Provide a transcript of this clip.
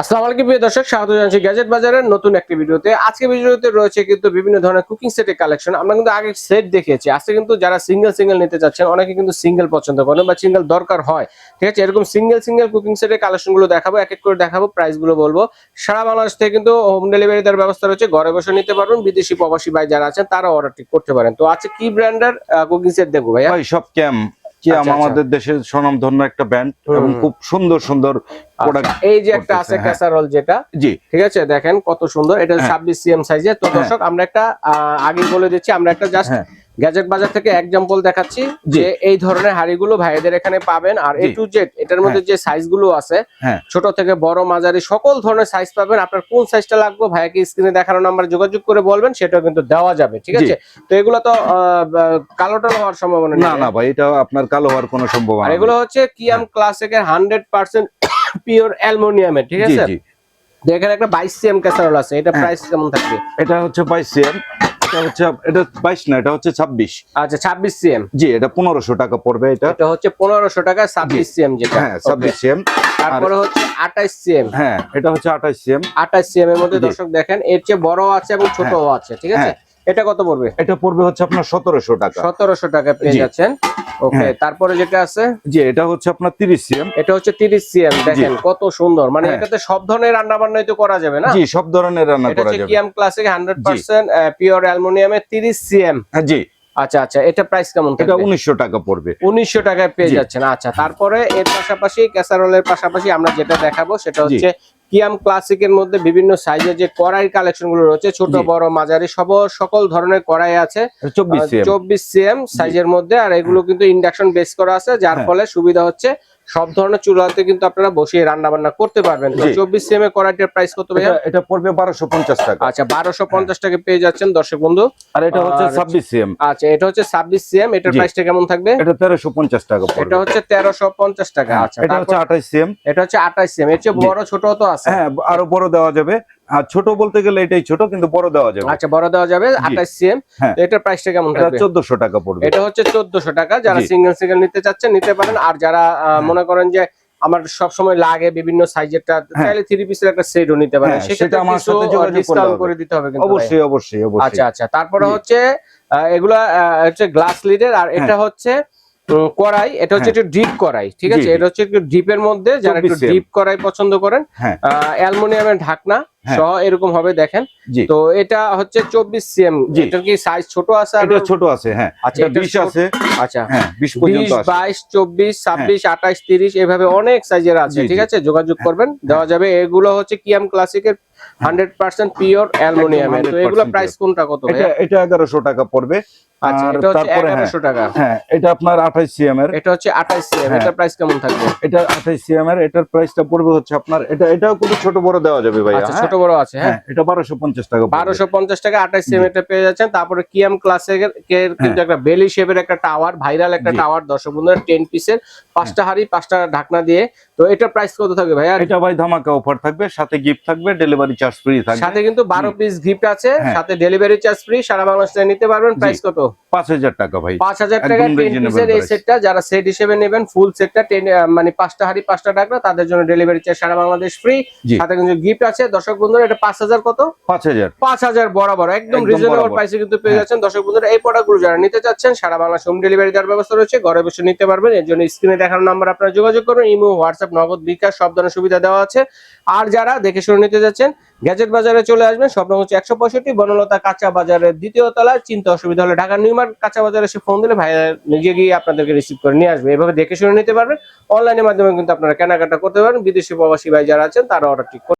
আসসালামু আলাইকুম প্রিয় দর্শক, স্বাগত জানাচ্ছি গ্যাজেট বাজারের নতুন একটি ভিডিওতে। আজকে ভিডিওতে রয়েছে কিন্তু বিভিন্ন ধরনের কুকিং সেটের কালেকশন আমরা কিন্তু আগে সেট দেখিয়েছি। আজকে কিন্তু যারা সিঙ্গেল সিঙ্গেল নিতে চাচ্ছেন, অনেকে কিন্তু সিঙ্গেল পছন্দ করেন বা সিঙ্গেল দরকার হয়। ঠিক আছে, এরকম সিঙ্গেল সিঙ্গেল কুকিং সেটের কালেকশনগুলো দেখাবো, এক এক করে দেখাবো প্রাইসগুলো বলব। সারা বাংলাদেশ থেকে কিন্তু হোম ডেলিভারি দেওয়ার ব্যবস্থা রয়েছে। ঘরে বসে নিতে পারবেন, বিদেশি প্রবাসী ভাই যারা আছেন তারা অর্ডারটি করতে পারেন। তো আজকে কি ব্র্যান্ডের কুকিং সেট দেখব ভাই, সব ক্যাম ক্যাম আচ্ছা, আচ্ছা। আমাদের দেশের স্বনামধন্য একটা ব্র্যান্ড এবং খুব সুন্দর সুন্দর প্রোডাক্ট আচ্ছা, এই যে একটা আছে। ক্যাসারোল যেটা জি ঠিক আছে দেখেন কত সুন্দর এটা হ্যাঁ। ছাব্বিশ সিএম সাইজের তো হ্যাঁ। দর্শক আমরা একটা আগে বলে দিচ্ছি আমরা একটা জাস্ট গ্যাজেট বাজার থেকে এক্সাম্পল দেখাচ্ছি যে এই ধরনের হাড়িগুলো ভাইদের এখানে পাবেন। আর এ টু জেড এটার মধ্যে যে সাইজগুলো আছে হ্যাঁ। ছোট থেকে বড় মাঝারি সকল ধরনের সাইজ পাবেন। আপনার কোন সাইজটা লাগবে ভাইকে স্ক্রিনে দেখানো নাম্বার যোগাযোগ করে বলবেন সেটাও কিন্তু দেওয়া যাবে ঠিক আছে? তো এগুলো তো কালো টালো হওয়ার সম্ভাবনা না না ভাই এটা আপনার কালো হওয়ার কোনো আর সম্ভাবনা এগুলো হচ্ছে কিয়াম ক্লাসিকের হান্ড্রেড পার্সেন্ট পিওর অ্যালমোনিয়ামের ঠিক আছে? এখানে একটা বাইশ সিএম ক্যাসারোল আছে এটা হ্যাঁ। প্রাইস কেমন থাকবে? এটা হচ্ছে বাইশ সিএম এটা হচ্ছে এটা বাইশ না এটা হচ্ছে ছাব্বিশ। আচ্ছা ছাব্বিশ সিএম। জি এটা পনেরোশো টাকা পড়বে এটা। এটা হচ্ছে টাকা ছাব্বিশ সিএম যেটা। হ্যাঁ. সিএম। তারপরে হচ্ছে সিএম। হ্যাঁ এটা হচ্ছে সিএম। এর মধ্যে। দর্শক দেখেন এর চেয়ে বড় আছে এবং ছোট আছে ঠিক আছে? হ্যাঁ। এটা কত পড়বে? এটা পড়বে হচ্ছে আপনার সতেরোশো টাকা। সতেরোশো টাকা পেয়ে। যাচ্ছেন। ওকে হ্যাঁ। তারপরে যেটা আছে? জি এটা হচ্ছে আপনার তিরিশ সিএম। এটা হচ্ছে তিরিশ সিএম দেখেন কত সুন্দর। মানে হ্যাঁ। এটাতে সব ধরনের রান্না বান্নাই তো করা যাবে না? জি সব ধরনের রান্না করা যাবে। কিয়াম ক্লাসিক হান্ড্রেড পার্সেন্ট পিওর অ্যালুমিনিয়ামের তিরিশ সিএম। হ্যাঁ জি। আচ্ছা আচ্ছা এটা প্রাইস কেমন এটা থাকবে? উনিশশো টাকা পড়বে। উনিশশো টাকায় পেয়ে। যাচ্ছেন। আচ্ছা তারপরে এর পাশাপাশি ক্যাসারোলের পাশাপাশি আমরা যেটা দেখাবো সেটা হচ্ছে কিয়াম ক্লাসিকের মধ্যে বিভিন্ন সাইজের যে কড়াই কালেকশনগুলো রয়েছে ছোট বড় মাঝারি সব সকল ধরনের কড়াই আছে। চব্বিশ সিএম সাইজের মধ্যে আর এগুলো কিন্তু ইন্ডাকশন বেস করা আছে যার হ্যাঁ। ফলে সুবিধা হচ্ছে সব ধরনের চুলাতে কিন্তু আপনারা বসিয়ে রান্না বান্না করতে পারবেন। চব্বিশ সিএম এর কড়াইটার প্রাইস কত ভাইয়া? এটা পড়বে বারোশো পঞ্চাশ টাকা। আচ্ছা বারোশো পঞ্চাশ টাকা পেয়ে যাচ্ছেন দর্শক বন্ধু। আর এটা হচ্ছে ছাব্বিশ সিএম আচ্ছা এটা হচ্ছে ছাব্বিশ সিএম এটার। প্রাইসটা কেমন থাকবে? এটা তেরোশো পঞ্চাশ টাকা পড়বে। এটা হচ্ছে তেরোশো পঞ্চাশ টাকা আচ্ছা এটা হচ্ছে আঠাশ সিএম এটা হচ্ছে আঠাশ সিএম এর চেয়ে বড় ছোট তো আছে। হ্যাঁ আরও বড় দেওয়া যাবে। আর ছোট বলতে গেলে এটাই ছোট কিন্তু বড় দেওয়া যাবে। আচ্ছা বড় দেওয়া যাবে আঠাশ সিএম হ্যাঁ। এটার প্রাইসটা কেমন এটা থাকবে? চোদ্দশো টাকা পড়বে। এটা হচ্ছে চোদ্দশো টাকা যারা সিঙ্গেল সিঙ্গেল নিতে চাচ্ছেন নিতে পারেন। আর যারা আহ, মনে করেন যে আমার সব সময় লাগে বিভিন্ন সাইজেরটা হ্যাঁ। চাইলে থ্রি পিসের একটা সেটও নিতে পারেন। হ্যাঁ, সেটা আমার সাথে যোগাযোগ। করে দিতে হবে কিন্তু অবশ্যই অবশ্যই অবশ্যই। আচ্ছা আচ্ছা। তারপরে হচ্ছে এগুলা হচ্ছে গ্লাস লিডের আর এটা হচ্ছে কড়াই। এটা হচ্ছে হ্যাঁ। একটু ডিপ কড়াই ঠিক আছে? এটা হচ্ছে একটু ডিপের মধ্যে যারা একটু ডিপ কড়াই পছন্দ করেন হ্যাঁ। অ্যালুমিনিয়ামের ঢাকনা হ্যাঁ। সহ এরকম হবে দেখেন। তো এটা হচ্ছে চব্বিশ সিএম। এটার কি সাইজ ছোট আছে আর? এটা ছোট আছে হ্যাঁ। আচ্ছা, বিশ আছে। আচ্ছা। হ্যাঁ বিশ হ্যাঁ। বাইশ চব্বিশ ছাব্বিশ আঠাশ তিরিশ এভাবে অনেক সাইজের আছে ঠিক আছে? যোগাযোগ করবেন দেওয়া যাবে। এগুলো হচ্ছে কিয়াম ক্লাসিকের হান্ড্রেড পার্সেন্ট পিওর অ্যালুমিনিয়ামের তো 100% এগুলো প্রাইস কোনটা কত এটা এটা এগারোশো টাকা পড়বে। আচ্ছা আর এটা তারপরে হ্যাঁ, হ্যাঁ এটা আপনার আঠাশ সিএম এর এটা হচ্ছে আঠাশ সিএম হ্যাঁ। এটার প্রাইস কেমন থাকবে? এটা আঠাশ সিএম এর এটার প্রাইসটা পড়বে হচ্ছে আপনার এটা এটাও কিন্তু ছোট বড় দেওয়া যাবে ভাই আচ্ছা ছোট বড় আছে হ্যাঁ? হ্যাঁ এটা বারোশো পঞ্চাশ টাকা। বারোশো পঞ্চাশ টাকা আঠাশ সিএম এটা পেয়ে যাচ্ছেন। তারপরে কিয়াম ক্লাসিকের এর কিন্তু একটা বেলি শেপের একটা টাওয়ার ভাইরাল একটা হ্যাঁ। টাওয়ার দর্শক বন্ধুরা টেন পিসের পাঁচটা হাড়ি পাঁচটা ঢাকনা দিয়ে। তো এটার প্রাইস কত থাকবে ভাইয়া? এটা ভাই ধামাকা অফার থাকবে সাথে গিফট থাকবে ডেলিভারি চার্জ ফ্রি থাকবে। সাথে কিন্তু বারো পিস গিফট আছে হ্যাঁ। সাথে ডেলিভারি চার্জ ফ্রি সারা বাংলাদেশে নিতে পারবেন। প্রাইস কত? পাঁচ হাজার টাকা ভাই। পাঁচ হাজার একদম টাকা টেন reasonable পিসের এই সেটটা যারা সেট হিসেবে নেবেন ফুল সেটটা টেন মানে পাঁচটা হাড়ি পাঁচটা টাকা তাদের জন্য ডেলিভারি চার্জ সারা বাংলাদেশ ফ্রি সাথে কিন্তু গিফট আছে। দর্শক বন্ধুরা এটা পাঁচ হাজার কত? পাঁচ হাজার। পাঁচ হাজার বরাবর একদম একদম রিজনেবল প্রাইসে কিন্তু পেয়ে হ্যাঁ। যাচ্ছেন। দর্শক বন্ধুরা এই প্রোডাক্টগুলো যারা নিতে চাচ্ছেন সারা বাংলা হোম ডেলিভারি দেওয়ার ব্যবস্থা রয়েছে। ঘরে বসে নিতে পারবেন। এর জন্য স্ক্রিনে দেখানো নাম্বার আপনারা যোগাযোগ করুন। ইমো হোয়াটসঅ্যাপ নগদ বিকাশ সব ধরনের সুবিধা দেওয়া আছে। আর যারা দেখে শুনে নিতে যাচ্ছেন গ্যাজেট বাজারে চলে আসবেন স্বপ্ন হচ্ছে একশো পঁয়ষট্টি, বনলতা কাঁচা বাজারের দ্বিতীয় তলায়। চিন্তা অসুবিধা হলে ঢাকা নিউ মার্কেট কাঁচা বাজারে এসে ফোন দিলে ভাইয়া নিজে গিয়ে আপনাদেরকে রিসিভ করে নিয়ে আসবে। এভাবে দেখে শুনে নিতে পারবেন। অনলাইনের মাধ্যমে কিন্তু আপনারা কেনাকাটা করতে পারেন বিদেশি প্রবাসী ভাই যারা আছেন, তারা অর্ডার অর্ডারটি